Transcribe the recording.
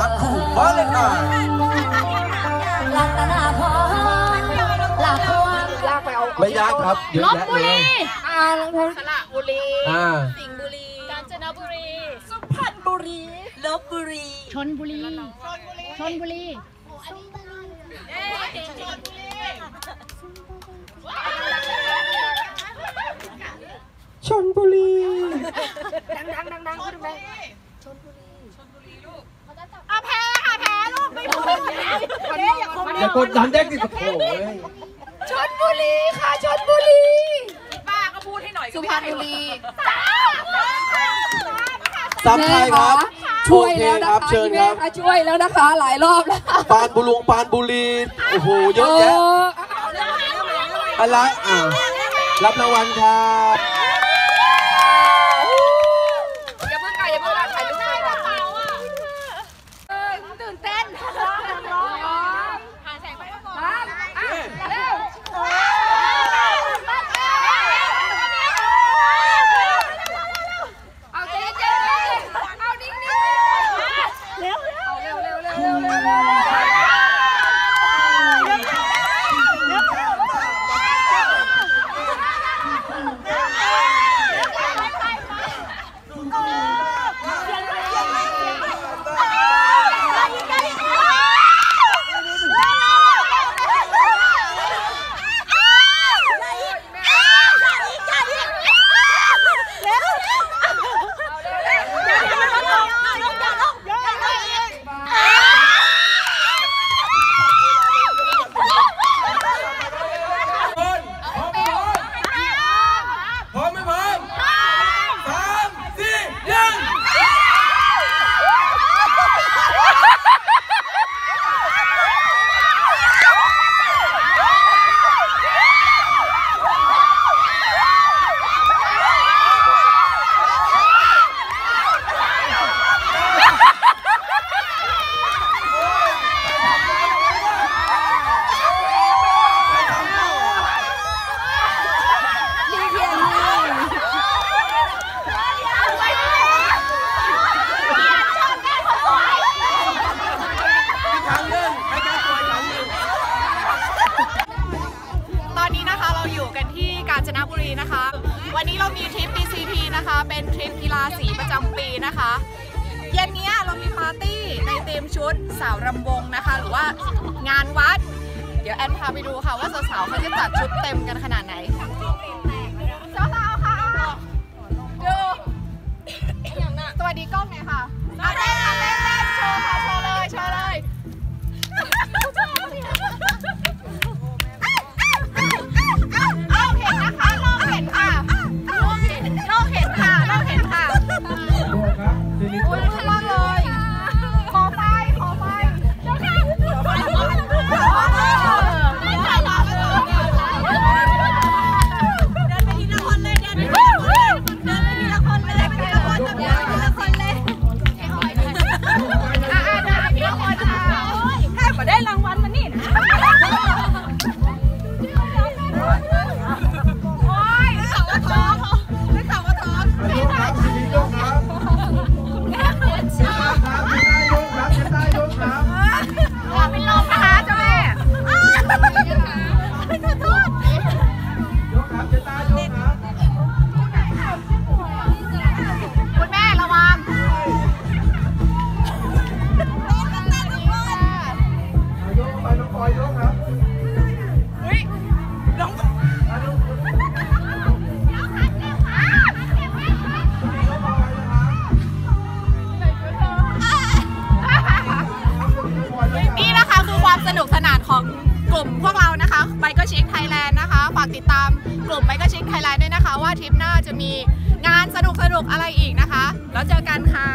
ามคู่วาเลนไทน์รัตนาพรหลักพวงลากไปเอาไม่ยากครับเยอะลบแยะบุเลรียอ่าสระบุรี อ่า สิงห์บุรี กาญจนบุรี สุพรรณบุรีลบบุรี ชนบุรี ชนบุรี ชนบุรี ดังดังดังดังขึ้นไป อะแพ้ค่ะแพ้ลูกไม่พูด เจ๊ อย่าคอมเมนอย่าต์กดดันแยกดิโอ้โหเว้ยชนบุรีค่ะชนบุรีป้าก็พูดให้หน่อยสุพรรณบุรีซ้ำไทยครับช่วยแล้วโอเคนะครับคะเชิญครับแม่ะช่วยแล้วนะคะ หลายรอบแล้วปานบุรุงปานบุรีโอ้โหเยอะแยะอะไรอ่ารับรางวัลครับ สีประจำปีนะคะ เย็นนี้เรามีปาร์ตี้ในเต็มชุดสาวรำวงนะคะ หรือว่างานวัด เดี๋ยวแอนพาไปดูค่ะว่าสาวๆเขาจะจัดชุดเต็มกันขนาดไหน นะคะไบเกอร์ชิคไทยแลนด์นะคะ ฝากติดตามกลุ่มไบเกอร์ชิคไทยแลนด์ด้วยนะคะ ว่าทริปหน้าจะมีงานสนุกสนุกอะไรอีกนะคะ แล้วเจอกันค่ะ